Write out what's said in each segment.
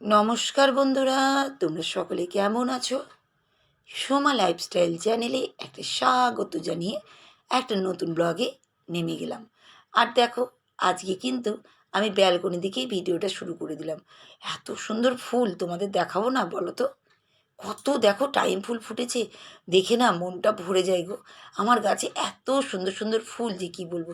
নমস্কার বন্ধুরা, তোমরা সকলে কেমন আছো? সোমা লাইফস্টাইল চ্যানেলে একটা স্বাগত জানিয়ে একটা নতুন ব্লগে নেমে গেলাম। আর দেখো, আজকে কিন্তু আমি ব্যালকনি দিকেই ভিডিওটা শুরু করে দিলাম। এত সুন্দর ফুল তোমাদের দেখাবো না, বলো তো? কত দেখো টাইম ফুল ফুটেছে। দেখে না মনটা ভরে যায় গো। আমার গাছে এত সুন্দর সুন্দর ফুল যে কী বলব।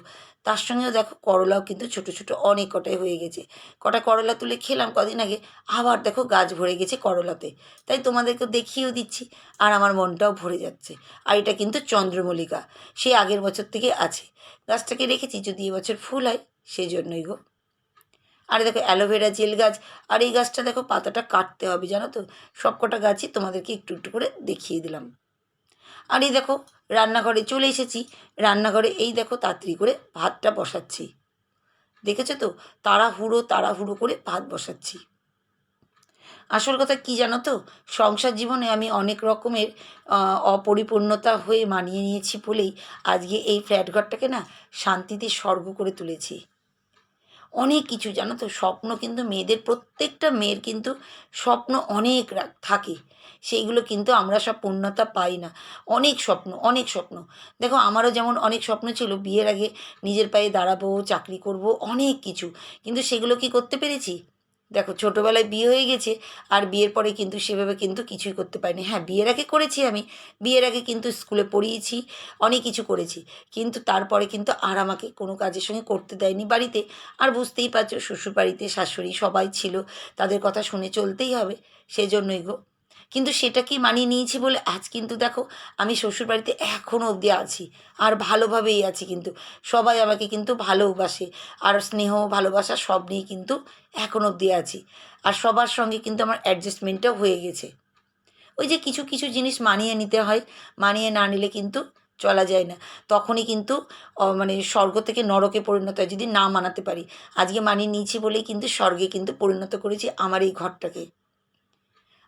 তার সঙ্গেও দেখো করলাও কিন্তু ছোট ছোট অনেক কটাই হয়ে গেছে। কটা করলা তুলে খেলাম কদিন আগে, আবার দেখো গাছ ভরে গেছে করলাতে। তাই তোমাদেরকে দেখিয়েও দিচ্ছি, আর আমার মনটাও ভরে যাচ্ছে। আর এটা কিন্তু চন্দ্রমল্লিকা, সে আগের বছর থেকে আছে। গাছটাকে রেখেছি, যদি এবছর ফুল হয়, সেই জন্যই গো। আর দেখো অ্যালোভেরা জেল গাছ, আর এই গাছটা দেখো পাতাটা কাটতে হবে, জানো তো? সব কটা গাছই তোমাদেরকে একটু একটু করে দেখিয়ে দিলাম। আর এই দেখো রান্নাঘরে চলে এসেছি। রান্নাঘরে এই দেখো তাড়াতাড়ি করে ভাতটা বসাচ্ছি। দেখেছ তো? তাড়াহুড়ো তাড়াহুড়ো করে ভাত বসাচ্ছি। আসল কথা কি জানো তো? সংসার জীবনে আমি অনেক রকমের অপরিপূর্ণতা হয়ে মানিয়ে নিয়েছি বলেই আজকে এই ফ্ল্যাট ঘরটাকে না শান্তিতে স্বর্গ করে তুলেছি। অনেক কিছু, জানো তো? স্বপ্ন কিন্তু মেয়েদের, প্রত্যেকটা মেয়ের কিন্তু স্বপ্ন অনেক থাকে। সেইগুলো কিন্তু আমরা সব পূর্ণতা পাই না। অনেক স্বপ্ন অনেক স্বপ্ন। দেখো, আমারও যেমন অনেক স্বপ্ন ছিল, বিয়ের আগে নিজের পায়ে দাঁড়াবো, চাকরি করব, অনেক কিছু। কিন্তু সেগুলো কি করতে পেরেছি? দেখো, ছোটোবেলায় বিয়ে হয়ে গেছে আর বিয়ের পরে কিন্তু সেভাবে কিন্তু কিছুই করতে পারিনি। হ্যাঁ বিয়ের আগে করেছি আমি। বিয়ের আগে কিন্তু স্কুলে পড়িয়েছি, অনেক কিছু করেছি। কিন্তু তারপরে কিন্তু আর আমাকে কোনো কাজের সঙ্গে করতে দেয়নি বাড়িতে। আর বুঝতেই পারছ শ্বশুর বাড়িতে শাশুড়ি সবাই ছিল, তাদের কথা শুনে চলতেই হবে। সেই জন্যই গো কিন্তু সেটা কি মানিয়ে নিয়েছি বলে আজ কিন্তু দেখো আমি শ্বশুরবাড়িতে এখনও অবধি আছি। আর ভালোভাবেই আছি কিন্তু। সবাই আমাকে কিন্তু ভালোবাসে। আর স্নেহ, ভালোবাসা সব নিয়ে কিন্তু এখন অবধি আছি। আর সবার সঙ্গে কিন্তু আমার অ্যাডজাস্টমেন্টটাও হয়ে গেছে। ওই যে কিছু কিছু জিনিস মানিয়ে নিতে হয়। মানিয়ে না নিলে কিন্তু চলা যায় না। তখনই কিন্তু মানে স্বর্গ থেকে নরকে পরিণত হয়। যদি না মানাতে পারি। আজকে মানিয়ে নিয়েছি বলেই কিন্তু স্বর্গে কিন্তু পরিণত করেছি আমার এই ঘরটাকে।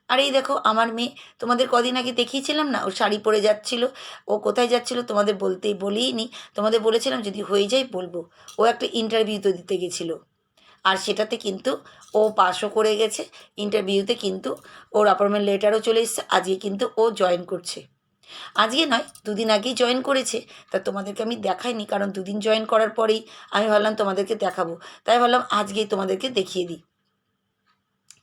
আর এই দেখো, আমার মেয়ে, তোমাদের কদিন আগে দেখিয়েছিলাম না? ও শাড়ি পরে যাচ্ছিল, ও কোথায় যাচ্ছিল তোমাদের বলতেই বলিই নি তোমাদের বলেছিলাম যদি হয়ে যায় বলব। ও একটা ইন্টারভিউ তো দিতে গেছিল। আর সেটাতে কিন্তু ও পাশও করে গেছে। ইন্টারভিউতে কিন্তু ওর অ্যাপয়েন্টমেন্ট লেটারও চলে এসছে। আজকে কিন্তু ও জয়েন করছে। আজকে নয়, দুদিন আগেই জয়েন করেছে। তা তোমাদেরকে আমি দেখাইনি, কারণ দুদিন জয়েন করার পরেই আমি ভাবলাম তোমাদেরকে দেখাবো। তাই ভাবলাম আজকেই তোমাদেরকে দেখিয়ে দিই।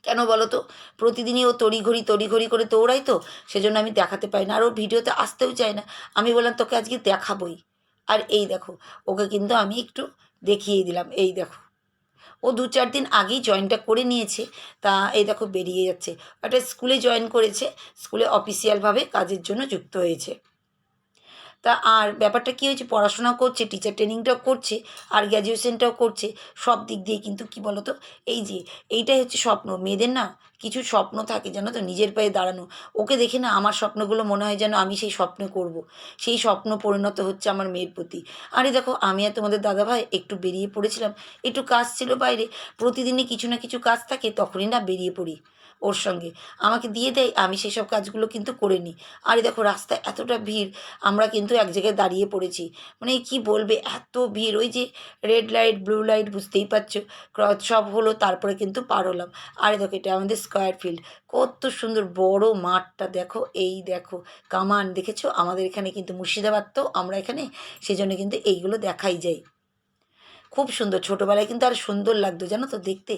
কেন বলো তো? প্রতিদিনই ও তড়িঘড়ি তড়িঘড়ি করে দৌড়াই তো, সেজন্য আমি দেখাতে পারি না। আর ও ভিডিওতে আসতেও চায় না। আমি বললাম, তোকে আজকে দেখাবই। আর এই দেখো, ওকে কিন্তু আমি একটু দেখিয়ে দিলাম। এই দেখো। ও দু চার দিন আগেই জয়েনটা করে নিয়েছে। তা এই দেখো, বেরিয়ে যাচ্ছে। একটা স্কুলে জয়েন করেছে। স্কুলে অফিসিয়ালভাবে কাজের জন্য যুক্ত হয়েছে। তা আর ব্যাপারটা কী হয়েছে? পড়াশোনাও করছে টিচার ট্রেনিংটাও করছে, আর গ্র্যাজুয়েশনটাও করছে। সব দিক দিয়ে কিন্তু কি বলতো? এই যে, এইটাই হচ্ছে স্বপ্ন। মেয়েদের না কিছু স্বপ্ন থাকে জানো তো? নিজের পায়ে দাঁড়ানো। ওকে দেখে না আমার স্বপ্নগুলো মনে হয় যেন আমি সেই স্বপ্ন করব। সেই স্বপ্ন পরিণত হচ্ছে আমার মেয়ের প্রতি। আরে দেখো, আমি আর তোমাদের দাদাভাই একটু বেরিয়ে পড়েছিলাম। একটু কাজ ছিল বাইরে। প্রতিদিনই কিছু না কিছু কাজ থাকে, তখনই না বেরিয়ে পড়ি। ওর সঙ্গে। আমাকে দিয়ে দেয়, আমি সেই সব কাজগুলো কিন্তু করে নিই। আরে দেখো, রাস্তায় এতটা ভিড়, আমরা কিন্তু এক জায়গায় দাঁড়িয়ে পড়েছি। মানে কি বলবে, এত ভিড়, ওই যে রেড লাইট ব্লু লাইট বুঝতেই পারছ? ক্রস সব হলো, তারপরে কিন্তু পার হলাম। আরে দেখো, এটা আমাদের স্কোয়ার ফিল্ড কত সুন্দর বড় মাঠটা, দেখো, এই দেখো, কামান, দেখেছ? আমাদের এখানে কিন্তু মুর্শিদাবাদ তো, আমরা এখানে। সেজন্য কিন্তু এইগুলো দেখাই যায়। খুব সুন্দর। ছোটোবেলায় কিন্তু আর সুন্দর লাগতো, জানো তো দেখতে।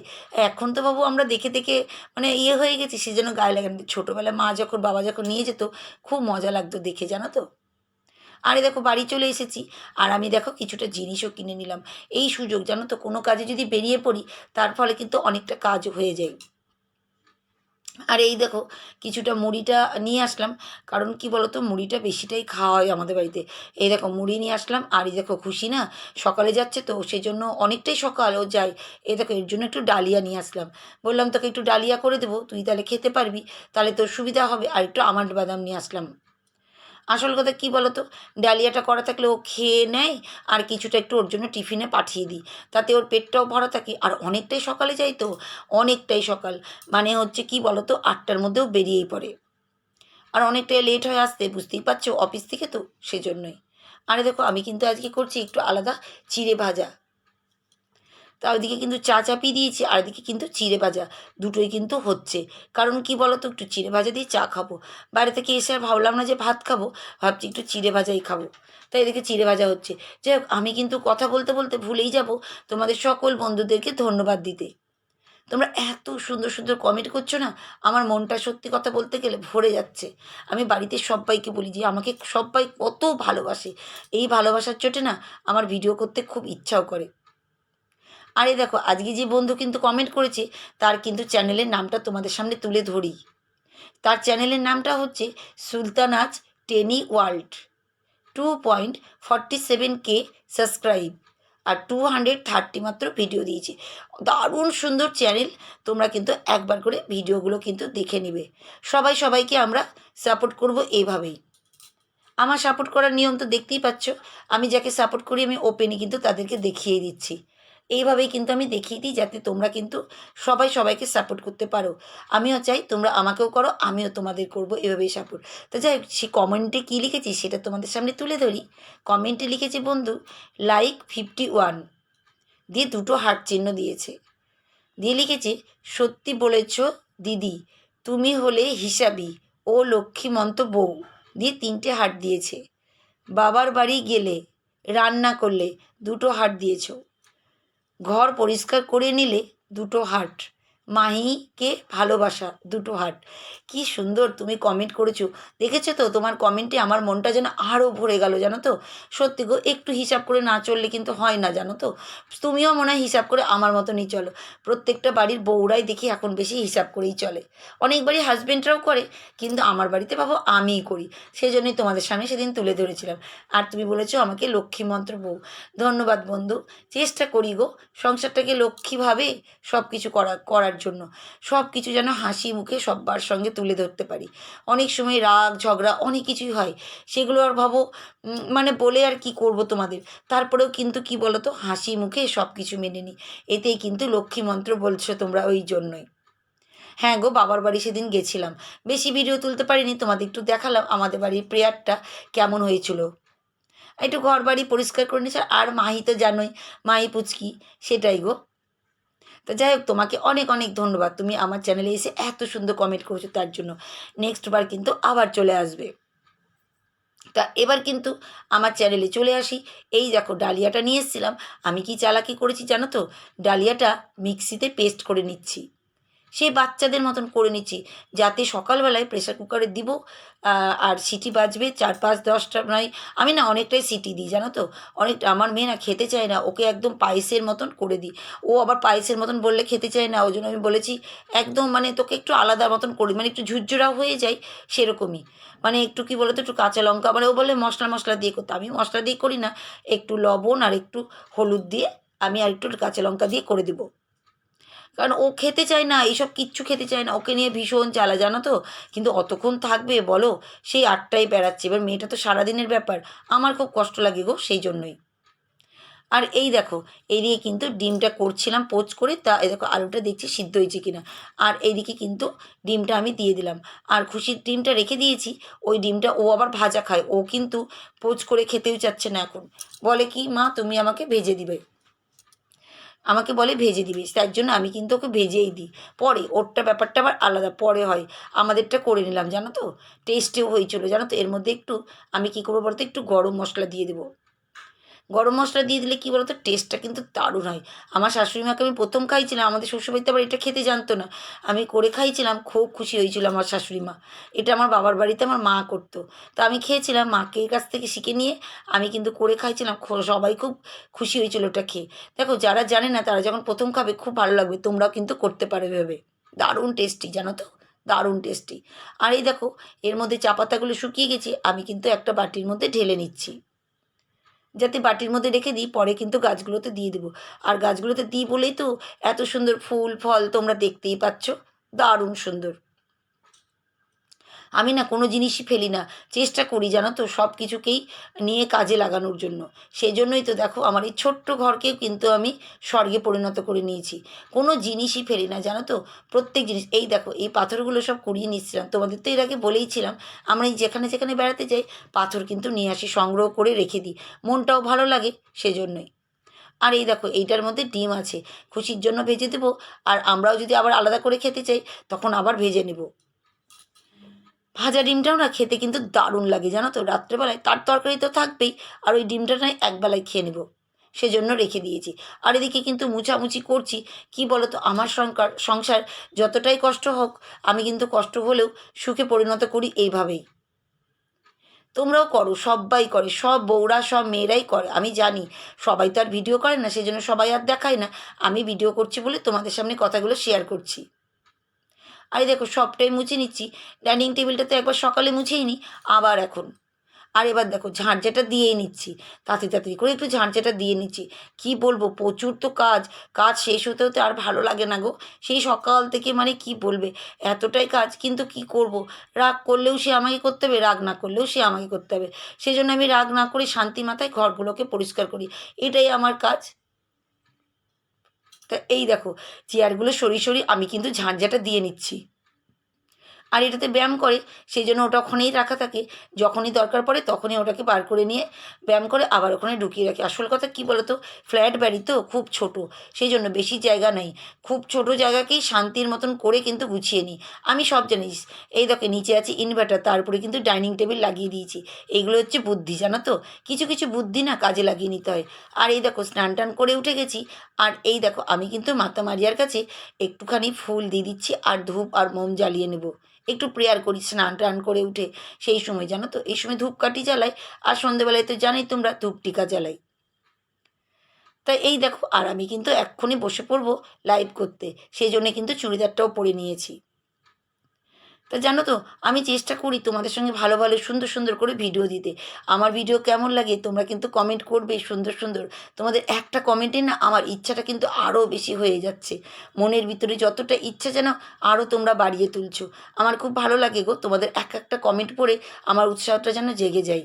এখন তো বাবু আমরা দেখে দেখে মানে ইয়ে হয়ে গেছি, সে যেন গায়ে লাগে। ছোটোবেলায় মা যখন, বাবা যখন নিয়ে যেত, খুব মজা লাগতো দেখে, জানো তো। আরে দেখো, বাড়ি চলে এসেছি। আর আমি দেখো কিছুটা জিনিসও কিনে নিলাম। এই সুযোগ, জানো তো, কোনো কাজে যদি বেরিয়ে পড়ি, তার ফলে কিন্তু অনেকটা কাজ হয়ে যায়। আর এই দেখো, কিছুটা মুড়িটা নিয়ে আসলাম। কারণ কি বলতো, মুড়িটা বেশিটাই খাওয়া হয় আমাদের বাড়িতে। এই দেখো, মুড়ি নিয়ে আসলাম। আর এই দেখো, খুশি না? সকালে যাচ্ছে তো সেই জন্য অনেকটাই সকাল ও যায়। এই দেখো, এর জন্য একটু ডালিয়া নিয়ে আসলাম। বললাম, তোকে একটু ডালিয়া করে দেবো, তুই তাহলে খেতে পারবি, তাহলে তোর সুবিধা হবে। আর একটু আমার বাদাম নিয়ে আসলাম। আসল কথা কী বলতো? ডালিয়াটা করা থাকলে ও খেয়ে নেয়, আর কিছুটা একটু ওর জন্য টিফিনে পাঠিয়ে দিই। তাতে ওর পেটটাও ভরা থাকে, আর অনেকটাই সকালে যাই তো? অনেকটাই সকাল। মানে হচ্ছে কি বলো তো আটটার মধ্যেও বেরিয়েই পড়ে। আর অনেকটাই লেট হয়ে আসতে, বুঝতেই পারছ? অফিস থেকে তো, সেজন্যই। আরে দেখো, আমি কিন্তু আজকে করছি একটু আলাদা চিড়ে ভাজা। তা ওইদিকে কিন্তু চা চাপিয়ে দিয়েছি, আর এদিকে কিন্তু চিড়ে ভাজা দুটোই কিন্তু হচ্ছে। কারণ কি বলো তো একটু চিড়ে ভাজা দিয়ে চা খাব। বাইরে থেকে এসে আর ভাবলাম না যে ভাত খাব, ভাবছি একটু চিড়ে ভাজাই খাব। তাই এদিকে চিড়ে ভাজা হচ্ছে। যাই হোক, আমি কিন্তু কথা বলতে বলতে ভুলেই যাব। তোমাদের সকল বন্ধুদেরকে ধন্যবাদ দিতে। তোমরা এত সুন্দর সুন্দর কমেন্ট করছ না, আমার মনটা সত্যি কথা বলতে গেলে ভরে যাচ্ছে। আমি বাড়িতে সবাইকে বলি যে, আমাকে সবাই কত ভালোবাসে। এই ভালোবাসার চোটে না আমার ভিডিও করতে খুব ইচ্ছাও করে। আরে দেখো, আজকে যে বন্ধু কিন্তু কমেন্ট করেছে, তার কিন্তু চ্যানেলের নামটা তোমাদের সামনে তুলে ধরি। তার চ্যানেলের নামটা হচ্ছে Sultana's tiny world. Two point forty seven K subscribe আর টু হান্ড্রেড থার্টি মাত্র ভিডিও দিয়েছে। দারুণ সুন্দর চ্যানেল তোমরা কিন্তু একবার করে ভিডিওগুলো কিন্তু দেখে নিবে। সবাই সবাইকে আমরা সাপোর্ট করব এইভাবেই আমার সাপোর্ট করার নিয়ম তো দেখতেই পাচ্ছ, আমি যাকে সাপোর্ট করি আমি ওপেনে কিন্তু তাদেরকে দেখিয়ে দিচ্ছি। এইভাবেই কিন্তু আমি দেখিয়ে দিই যাতে তোমরা কিন্তু সবাই সবাইকে সাপোর্ট করতে পারো। আমিও চাই তোমরা আমাকেও করো, আমিও তোমাদের করব, এভাবেই সাপোর্ট তো যাই সে কমেন্টে কী লিখেছি সেটা তোমাদের সামনে তুলে ধরি। কমেন্টে লিখেছে, বন্ধু লাইক ফিফটি ওয়ান দিয়ে দুটো হার্ট চিহ্ন দিয়েছে। দিয়ে লিখেছে, সত্যি বলেছ দিদি, তুমি হলে হিসাবি ও লক্ষ্মীমন্ত বউ। দিয়ে তিনটে হাট দিয়েছে। বাবার বাড়ি গেলে, রান্না করলে দুটো হাট দিয়েছ। ঘর পরিষ্কার করে নিলে দুটো হাট। মাহিকে ভালোবাসা, দুটো হাট কি সুন্দর তুমি কমেন্ট করেছ। দেখেছ তো, তোমার কমেন্টে আমার মনটা যেন আরও ভরে গেল, জানো তো? সত্যি গো, একটু হিসাব করে না চললে কিন্তু হয় না, জানো তো? তুমিও মনে হয় হিসাব করে আমার মতনই চলো। প্রত্যেকটা বাড়ির বউরাই দেখি এখন বেশি হিসাব করেই চলে। অনেক বাড়ি হাজব্যান্ডরাও করে, কিন্তু আমার বাড়িতে ভাবো আমিই করি। সেই জন্যই তোমাদের সামনে সেদিন তুলে ধরেছিলাম। আর তুমি বলেছ আমাকে লক্ষ্মী মন্ত্র বউ। ধন্যবাদ বন্ধু, চেষ্টা করি গো। সংসারটাকে লক্ষ্মীভাবে সব কিছু করা, করার জন্য। সব কিছু যেন হাসি মুখে সব্বার সঙ্গে তুলে ধরতে পারি। অনেক সময় রাগ, ঝগড়া অনেক কিছুই হয়। সেগুলো আর ভাবো মানে বলে আর কি করব তোমাদের? তারপরেও কিন্তু কি বলো তো হাসি মুখে সব কিছু মেনে নিই এতেই কিন্তু লক্ষ্মী মন্ত্র বলছো তোমরা ওই জন্যই। হ্যাঁ গো, বাবার বাড়ি সেদিন গেছিলাম। বেশি ভিডিও তুলতে পারিনি, তোমাদের একটু দেখালাম। আমাদের বাড়ির প্রেয়ারটা কেমন হয়েছিল। একটু ঘর বাড়ি পরিষ্কার করে নিয়েছে। আর মাহি তো জানোই, মাহি পুচকি, সেটাই গো। তো যাই হোক, তোমাকে অনেক অনেক ধন্যবাদ। তুমি আমার চ্যানেলে এসে এত সুন্দর কমেন্ট করেছ তার জন্য। নেক্সট বার কিন্তু আবার চলে আসবে। তা এবার কিন্তু আমার চ্যানেলে চলে আসি। এই দেখো, ডালিয়াটা নিয়ে এসেছিলাম। আমি কি চালাকি করেছি জানো তো? ডালিয়াটা মিক্সিতে পেস্ট করে নিচ্ছি। সেই বাচ্চাদের মতন করে নিচ্ছি। যাতে সকালবেলায় প্রেসার কুকারে দিব আর সিটি বাজবে চার পাঁচ দশটা নয়। আমি না অনেকটাই সিটি দিই, জানো তো? অনেক, আমার মেয়ে না খেতে চায় না, ওকে একদম পায়েসের মতন করে দিই। ও আবার পায়েসের মতন বললে খেতে চায় না ওই জন্য আমি বলেছি, একদম মানে তোকে একটু আলাদা মতন করি মানে একটু ঝুরঝুরাও হয়ে যায় সেরকমই। মানে একটু কি বলতো, একটু কাঁচা লঙ্কা মানে ও বলে মশলা মশলা দিয়ে করতে। আমি মশলা দিয়ে করি না, একটু লবণ আর একটু হলুদ দিয়ে আমি আর একটু কাঁচা লঙ্কা দিয়ে করে দেবো। কারণ ও খেতে চায় না এইসব কিচ্ছু খেতে চায় না, ওকে নিয়ে ভীষণ চালা জানো তো? কিন্তু অতক্ষণ থাকবে, বলো, সেই আটটাই বেড়াচ্ছে। এবার মেয়েটা তো সারাদিনের ব্যাপার, আমার খুব কষ্ট লাগে গো সেই জন্যই। আর এই দেখো এইদিকে কিন্তু ডিমটা করছিলাম, পোচ করে, তা এই দেখো আলুটা দেখছি সিদ্ধ হয়েছে কিনা। আর এইদিকে কিন্তু ডিমটা আমি দিয়ে দিলাম। আর খুশির ডিমটা রেখে দিয়েছি, ওই ডিমটা ও আবার ভাজা খায়, ও কিন্তু পোচ করে খেতেও চাচ্ছে না এখন। বলে কি, মা, তুমি আমাকে ভেজে দিবে। আমাকে বলে ভেজে দিবি। তার জন্য আমি কিন্তু ওকে ভেজেই দিই। পরে ওরটা ব্যাপারটা আবার আলাদা। পরে হয়। আমাদেরটা করে নিলাম, জানো তো? টেস্টেও হয়েছিল, জানো তো? এর মধ্যে একটু আমি কী করব বলতো? একটু গরম মশলা দিয়ে দেবো। গরম মশলা দিয়ে দিলে কী বলতো টেস্টটা কিন্তু দারুণ হয়। আমার শাশুড়ি মাকে আমি প্রথম খাইছিলাম, আমাদের শ্বশুরবাড়িতে আবার এটা খেতে জানতো না। আমি করে খাইছিলাম, খুব খুশি হয়েছিল আমার শাশুড়ি মা এটা আমার বাবার বাড়িতে আমার মা করতো। তো আমি খেয়েছিলাম, মাকে কাছ থেকে শিখে নিয়ে আমি কিন্তু করে খাইছিলাম সবাই খুব খুশি হয়েছিল ওটা খেয়ে। দেখো, যারা জানে না তারা যখন প্রথম খাবে খুব ভালো লাগবে, তোমরাও কিন্তু করতে পারবে ভেবে। দারুণ টেস্টি জানো তো? দারুণ টেস্টি আর এই দেখো, এর মধ্যে চা পাতাগুলো শুকিয়ে গেছে, আমি কিন্তু একটা বাটির মধ্যে ঢেলে নিচ্ছি। যাতে বাটির মধ্যে রেখে দিই, পরে কিন্তু গাছগুলোতে দিয়ে দেবো। আর গাছগুলোতে দিই বলেই তো এত সুন্দর ফুল, ফল তোমরা দেখতেই পাচ্ছ। দারুণ সুন্দর। আমি না কোনো জিনিসই ফেলি না। চেষ্টা করি জানো তো সব কিছুকেই নিয়ে কাজে লাগানোর জন্য। সেই জন্যই তো দেখো আমার এই ছোট্ট ঘরকেও কিন্তু আমি স্বর্গে পরিণত করে নিয়েছি। কোনো জিনিসই ফেলি না জানো তো? প্রত্যেক জিনিস, এই দেখো এই পাথরগুলো সব কুড়িয়ে নিচ্ছিলাম। তোমাদের তো এর আগে বলেইছিলাম, আমরা এই যেখানে যেখানে বেড়াতে যাই, পাথর কিন্তু নিয়ে আসি, সংগ্রহ করে রেখে দিই। মনটাও ভালো লাগে সেজন্যই। আর এই দেখো এইটার মধ্যে ডিম আছে, খুশির জন্য ভেজে দেবো। আর আমরাও যদি আবার আলাদা করে খেতে চাই, তখন আবার ভেজে নেব। ভাজা ডিমটাও না খেতে কিন্তু দারুণ লাগে, জানো তো? রাত্রেবেলায় তার তরকারি তো থাকবেই, আর ওই ডিমটা নয় একবেলায় খেয়ে নেব। সেজন্য রেখে দিয়েছি। আর এদিকে কিন্তু মুছামুছি করছি, কি বলো তো আমার সংসার সংসার যতটাই কষ্ট হোক, আমি কিন্তু কষ্ট হলেও সুখে পরিণত করি এইভাবেই। তোমরাও করো সবাই করে, সব বউরা, সব মেয়েরাই করে, আমি জানি। সবাই তো আর ভিডিও করে না সেই জন্য সবাই আর দেখায় না। আমি ভিডিও করছি বলে তোমাদের সামনে কথাগুলো শেয়ার করছি। আরে দেখো, সবটাই মুছে নিচ্ছি। ডাইনিং টেবিলটা তো একবার সকালে মুছেই নিই আবার এখন। আর এবার দেখো, ঝাঁঝাটা দিয়েই নিচ্ছি তাড়াতাড়ি তাড়াতাড়ি করে একটু ঝাঁঝাটা দিয়ে নিচ্ছি। কি বলব, প্রচুর তো কাজ কাজ শেষ হতে হতে আর ভালো লাগে না গো। সেই সকাল থেকে মানে কি বলবে, এতটাই কাজ, কিন্তু কি করব? রাগ করলেও সে আমাকে করতে হবে, রাগ না করলেও সে আমাকে করতে হবে। সেই জন্য আমি রাগ না করে শান্তি মাথায় ঘরগুলোকে পরিষ্কার করি। এটাই আমার কাজ। তা এই দেখো চেয়ারগুলো সরি সরি আমি কিন্তু ঝাঁঝাটা দিয়ে নিচ্ছি। আর এটাতে ব্যায়াম করে, সেই জন্য ওটা ওখানেই রাখা থাকে। যখনই দরকার পড়ে তখনই ওটাকে বার করে নিয়ে ব্যায়াম করে আবার ওখানে ঢুকিয়ে রাখি। আসল কথা কী বলো তো ফ্ল্যাট বাড়ি তো খুব ছোট, সেই জন্য বেশি জায়গা নেই। খুব ছোট জায়গাকেই শান্তির মতন করে কিন্তু গুছিয়ে নিই। আমি সব জানিস এই দেখো নিচে আছে ইনভার্টার তারপরে কিন্তু ডাইনিং টেবিল লাগিয়ে দিয়েছি। এইগুলো হচ্ছে বুদ্ধি, জানো তো? কিছু কিছু বুদ্ধি না কাজে লাগিয়ে নিতে হয়। আর এই দেখো স্নান টান করে উঠে গেছি। আর এই দেখো আমি কিন্তু মাতা মারিয়ার কাছে একটুখানি ফুল দিয়ে দিচ্ছি আর ধূপ আর মোম জ্বালিয়ে নেব। একটু প্রেয়ার করি, স্নান টান করে উঠে সেই সময়, জানো তো? এই সময় ধূপকাঠি জ্বালাই আর সন্ধেবেলায় তো জানি তোমরা ধূপ টিকা জ্বালাই। তাই এই দেখো, আর আমি কিন্তু এক্ষুনি বসে পড়ব লাইভ করতে। সেই জন্যে কিন্তু চুড়িদারটাও পরে নিয়েছি। তা জানো তো, আমি চেষ্টা করি তোমাদের সঙ্গে ভালো ভালো সুন্দর সুন্দর করে ভিডিও দিতে। আমার ভিডিও কেমন লাগে তোমরা কিন্তু কমেন্ট করবে সুন্দর সুন্দর। তোমাদের একটা কমেন্টে না আমার ইচ্ছাটা কিন্তু আরও বেশি হয়ে যাচ্ছে। মনের ভিতরে যতটা ইচ্ছা যেন আরও তোমরা বাড়িয়ে তুলছো। আমার খুব ভালো লাগে গো তোমাদের এক একটা কমেন্ট পড়ে আমার উৎসাহটা যেন জেগে যায়।